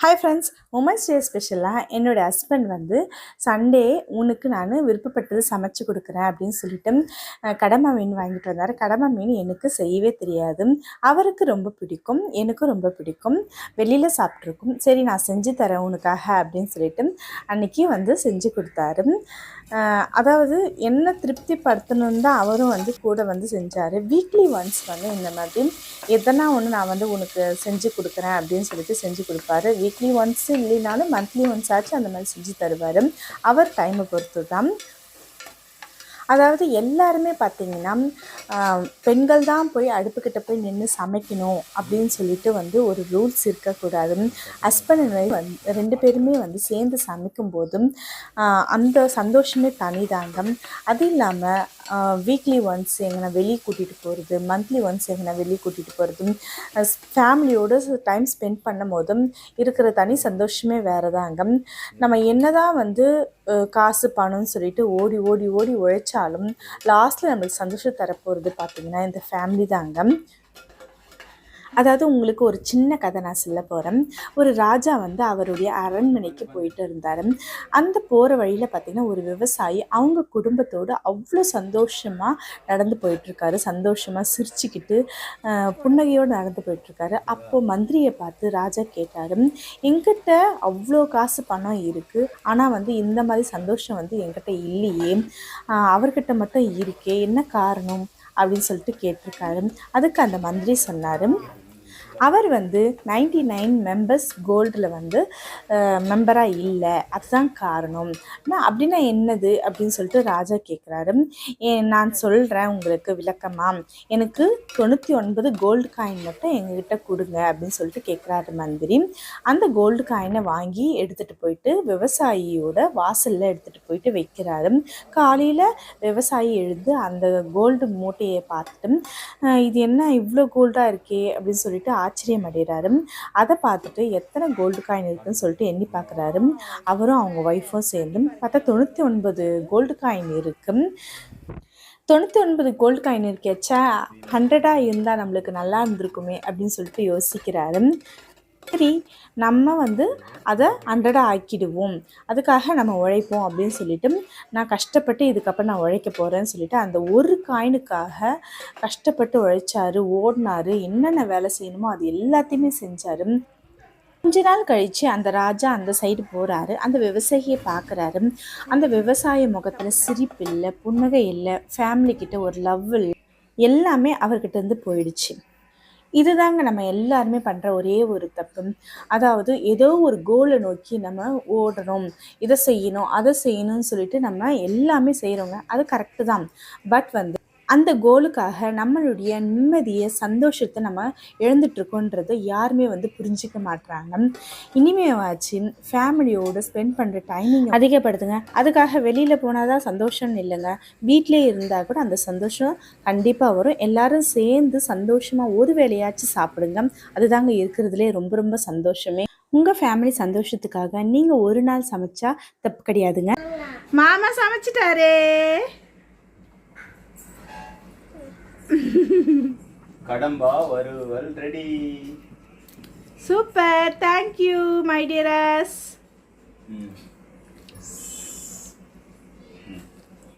Hi friends women's day ஸ்பெஷலாக என்னோடய husband வந்து சண்டே உனக்கு நான் விருப்பப்பட்டது சமைச்சு கொடுக்குறேன் அப்படின்னு சொல்லிட்டு அஹ், கடமை மீன் வாங்கிட்டு வந்தார். கடமை மீன் எனக்கு செய்யவே தெரியாது. அவருக்கு ரொம்ப பிடிக்கும் எனக்கும் ரொம்ப பிடிக்கும். வெளியில் சாப்பிட்ருக்கும் சரி நான் செஞ்சு தரேன் உனக்காக அப்படின்னு சொல்லிட்டு அன்னைக்கு வந்து செஞ்சு கொடுத்தாரு. அதாவது என்ன திருப்திப்படுத்தணுன்னு தான் அவரும் வந்து கூட வந்து செஞ்சார். வீக்லி ஒன்ஸ் வந்து இந்த மாதிரி எதனா ஒன்று நான் வந்து உனக்கு செஞ்சு கொடுக்குறேன் அப்படின்னு சொல்லிட்டு செஞ்சு கொடுப்பாரு. வீக்லி ஒன்ஸ் இல்லைனாலும் மந்த்லி ஒன்ஸ் ஆச்சு அந்த மாதிரி செஞ்சு தருவார். அவர் டைமை பொறுத்து தான் அதாவது எல்லாருமே பார்த்தீங்கன்னா பெண்கள் தான் போய் அடுப்புக்கிட்ட போய் நின்று சமைக்கணும் அப்படின்னு சொல்லிட்டு வந்து ஒரு ரூல்ஸ் இருக்கக்கூடாது. ஹஸ்பண்ட் அண்ட் ஒய்ஃப் வந்து ரெண்டு பேருமே வந்து சேர்ந்து சமைக்கும் போதும் அந்த சந்தோஷமே தனிதாங்க அது இல்லாமல் வீக்லி ஒன்ஸ் எங்கன்னா வெளியே கூட்டிகிட்டு போகிறது மந்த்லி ஒன்ஸ் எங்கன்னா வெளியே கூட்டிகிட்டு போகிறது ஃபேமிலியோடு டைம் ஸ்பெண்ட் பண்ணும் போதும் இருக்கிற தனி சந்தோஷமே வேறு தாங்க நம்ம என்ன தான் வந்து காசு பணம்னு சொல்லிட்டு ஓடி ஓடி ஓடி உழைச்சாலும் லாஸ்ட்டில் நம்மளுக்கு சந்தோஷம் தரப்போகிறது பார்த்திங்கன்னா இந்த ஃபேமிலி தாங்க. அதாவது உங்களுக்கு ஒரு சின்ன கதை நான் சொல்ல போகிறேன் ஒரு ராஜா வந்து அவருடைய அரண்மனைக்கு போயிட்டு இருந்தார். அந்த போகிற வழியில் பார்த்தீங்கன்னா ஒரு விவசாயி அவங்க குடும்பத்தோடு அவ்வளோ சந்தோஷமாக நடந்து போயிட்டுருக்காரு சந்தோஷமாக சிரிச்சுக்கிட்டு புன்னகையோடு நடந்து போயிட்டுருக்காரு அப்போது மந்திரியை பார்த்து ராஜா கேட்டார் எங்கிட்ட அவ்வளோ காசு பணம் இருக்குது ஆனால் வந்து இந்த மாதிரி சந்தோஷம் வந்து என்கிட்ட இல்லையே. அவர்கிட்ட மட்டும் இருக்கே. என்ன காரணம்? அப்படின்னு சொல்லிட்டு கேட்டிருக்காரு. அதுக்கு அந்த மந்திரி சொன்னார் அவர் வந்து 99 நைன் மெம்பர்ஸ் கோல்டில் வந்து மெம்பராக இல்லை. அதுதான் காரணம். நான் அப்படின்னா என்னது அப்படின்னு சொல்லிட்டு ராஜா கேட்குறாரு நான் சொல்கிறேன் உங்களுக்கு விளக்கமாக எனக்கு தொண்ணூற்றி ஒன்பது கோல்டு காயின் மட்டும் எங்ககிட்ட கொடுங்க அப்படின்னு சொல்லிட்டு கேட்குறாரு மந்திரி. அந்த கோல்டு காயினை வாங்கி எடுத்துகிட்டு போயிட்டு விவசாயியோட வாசலில் எடுத்துகிட்டு போயிட்டு வைக்கிறாரு. காலையில் விவசாயி எழுந்து அந்த கோல்டு மூட்டையை பார்த்துட்டு இது என்ன இவ்வளோ கோல்டாக இருக்கே அப்படின்னு சொல்லிட்டு ஆச்சரியம் அடைகிறாரு அதை பார்த்துட்டு எத்தனை கோல்டு காயின் இருக்குன்னு சொல்லிட்டு எண்ணி பார்க்குறாரு அவரும் அவங்க ஒய்ஃபும் சேர்ந்து பார்த்தா தொண்ணூற்றி ஒன்பது கோல்டு காயின் இருக்கும் தொண்ணூற்றி ஒன்பது கோல்டு காயின் இருக்கேச்சா ஹண்ட்ரடாக இருந்தால் நம்மளுக்கு நல்லா இருந்திருக்குமே அப்படின்னு சொல்லிட்டு யோசிக்கிறாரு. சரி நம்ம வந்து அதை ஹண்ட்ரடாக ஆக்கிடுவோம். அதுக்காக நம்ம உழைப்போம் அப்படின்னு சொல்லிட்டு நான் கஷ்டப்பட்டு இதுக்கப்புறம் நான் உழைக்க போகிறேன்னு சொல்லிட்டு அந்த ஒரு காயினுக்காக கஷ்டப்பட்டு உழைச்சாரு ஓடினாரு என்னென்ன வேலை செய்யணுமோ அது எல்லாத்தையுமே செஞ்சார். கொஞ்ச நாள் கழித்து அந்த ராஜா அந்த சைடு போகிறாரு அந்த விவசாயியை பார்க்குறாரு அந்த விவசாய முகத்தில் சிரிப்பு இல்லை புன்னகை இல்லை ஃபேமிலிக்கிட்ட ஒரு லவ் இல்லை எல்லாமே அவர்கிட்ட இருந்து போயிடுச்சு. இதுதாங்க நம்ம எல்லாருமே பண்ணுற ஒரே ஒரு தப்பு. அதாவது ஏதோ ஒரு கோலை நோக்கி நம்ம ஓடணும். இதை செய்யணும் அதை செய்யணும்னு சொல்லிட்டு நம்ம எல்லாமே செய்கிறோங்க அது கரெக்டு தான். பட் வந்து அந்த கோலுக்காக நம்மளுடைய நிம்மதியை சந்தோஷத்தை நம்ம இழந்துட்டுருக்கோன்றதை யாருமே வந்து புரிஞ்சிக்க மாட்றாங்க. இனிமேவாச்சு ஃபேமிலியோடு ஸ்பெண்ட் பண்ணுற டைமிங் அதிகப்படுத்துங்க. அதுக்காக வெளியில் போனால் தான் சந்தோஷம்னு இல்லைங்க. வீட்டிலே இருந்தால் கூட அந்த சந்தோஷம் கண்டிப்பாக வரும். எல்லாரும் சேர்ந்து சந்தோஷமாக ஒரு வேலையாச்சும் சாப்பிடுங்க. அதுதாங்க இருக்கிறதுலே ரொம்ப ரொம்ப சந்தோஷமே. உங்கள் ஃபேமிலி சந்தோஷத்துக்காக நீங்கள் ஒரு நாள் சமைச்சா தப்பு கிடையாதுங்க. மாமா சமைச்சிட்டாரே. கடம்பா வறுவல் ready. Super thank you my dears ம்.